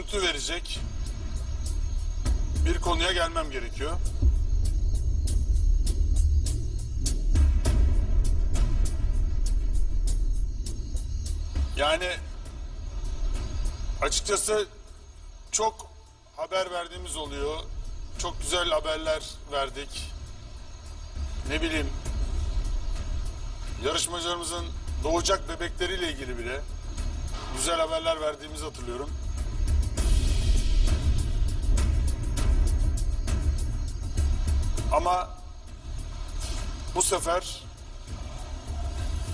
görüntü verecek bir konuya gelmem gerekiyor. Yani açıkçası çok haber verdiğimiz oluyor. Çok güzel haberler verdik. Ne bileyim yarışmacılarımızın doğacak bebekleriyle ilgili bile güzel haberler verdiğimizi hatırlıyorum. Ama bu sefer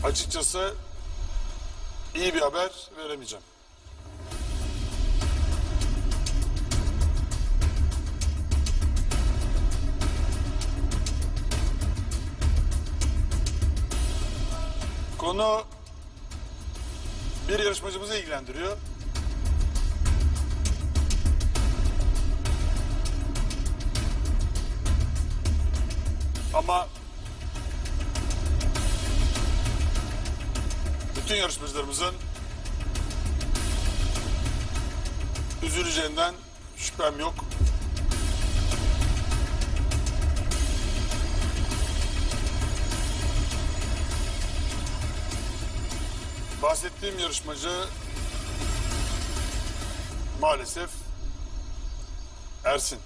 açıkçası iyi bir haber veremeyeceğim. Konu bir yarışmacımızı ilgilendiriyor. Ama bütün yarışmacılarımızın üzüleceğinden şüphem yok. Bahsettiğim yarışmacı maalesef Ersin.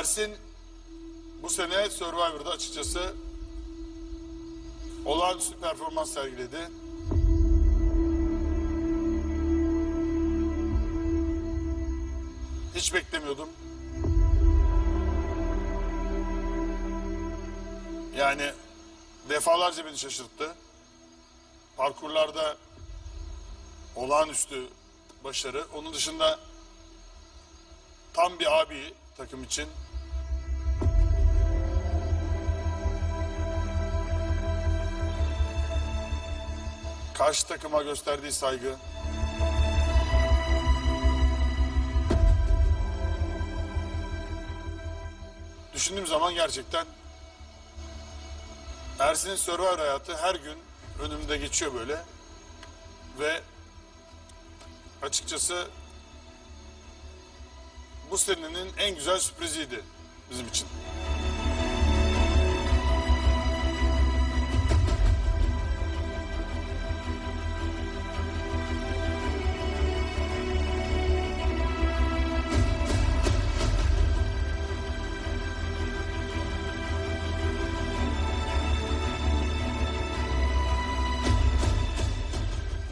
Ersin bu sene Survivor'da açıkçası olağanüstü performans sergiledi. Hiç beklemiyordum. Yani defalarca beni şaşırttı. Parkurlarda olağanüstü başarı. Onun dışında tam bir abi takım için. Karşı takıma gösterdiği saygı. Düşündüğüm zaman gerçekten Ersin'in Survivor hayatı her gün önümde geçiyor böyle. Ve açıkçası bu senenin en güzel sürpriziydi bizim için.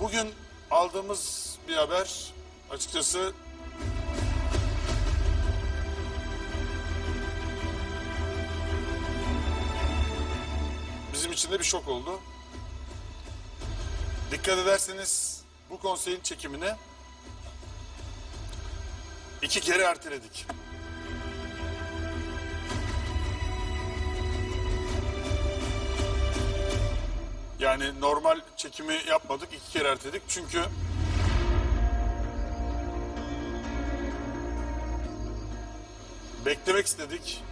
Bugün aldığımız bir haber açıkçası bizim için de bir şok oldu. Dikkat ederseniz bu konseyin çekimini iki kere erteledik. Yani normal çekimi yapmadık, iki kere erteledik. Çünkü beklemek istedik.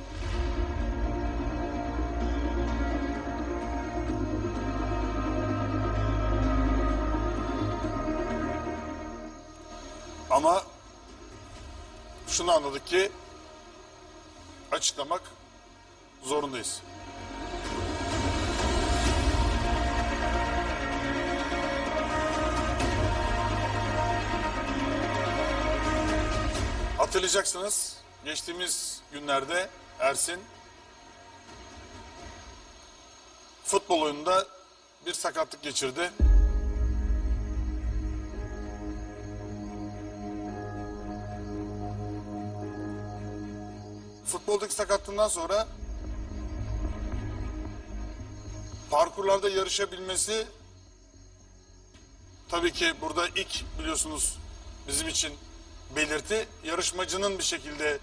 Ama şunu anladık ki açıklamak zorundayız. Hatırlayacaksınız geçtiğimiz günlerde Ersin futbol oyununda bir sakatlık geçirdi. Futboldaki sakatlığından sonra parkurlarda yarışabilmesi tabii ki burada ilk biliyorsunuz bizim için belirti yarışmacının bir şekilde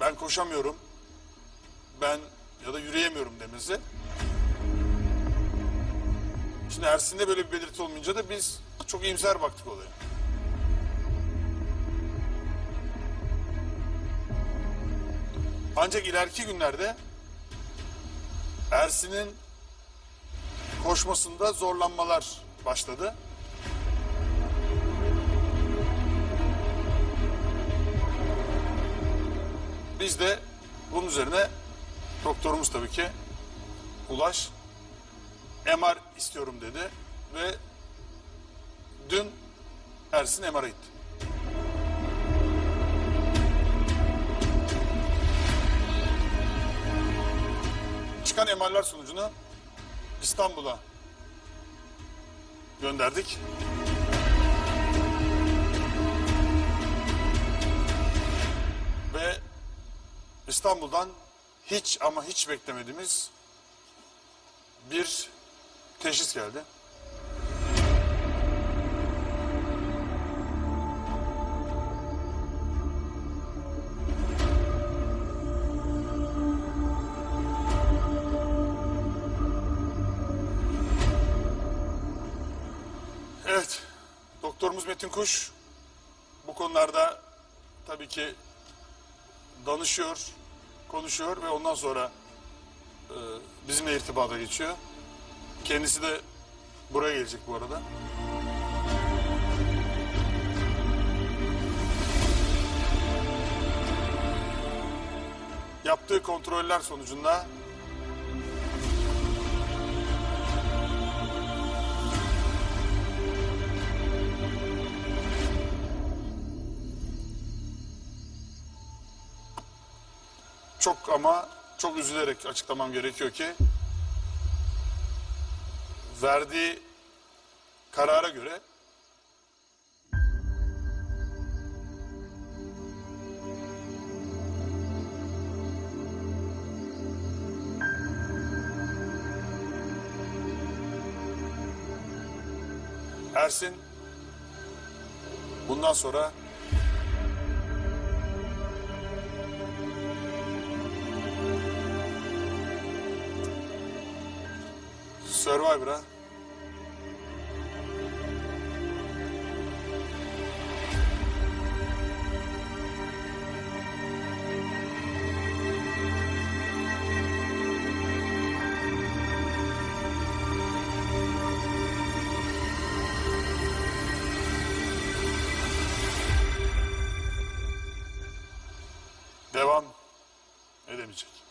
ben koşamıyorum. ya da yürüyemiyorum demesi. Şimdi Ersin'de böyle bir belirti olmayınca da biz çok iyimser baktık olaya. Ancak ileriki günlerde Ersin'in koşmasında zorlanmalar başladı. Biz de bunun üzerine doktorumuz tabii ki Ulaş MR istiyorum dedi ve dün Ersin MR'a gitti. Çıkan MR'lar sonucunu İstanbul'a gönderdik. İstanbul'dan hiç ama hiç beklemediğimiz bir teşhis geldi. Evet, doktorumuz Metin Kuş bu konularda tabii ki danışıyor, konuşuyor ve ondan sonra e, bizimle irtibata geçiyor. Kendisi de buraya gelecek bu arada. Yaptığı kontroller sonucunda çok ama çok üzülerek açıklamam gerekiyor ki verdiği karara göre Ersin bundan sonra Survivor ha. Devam edemeyecek.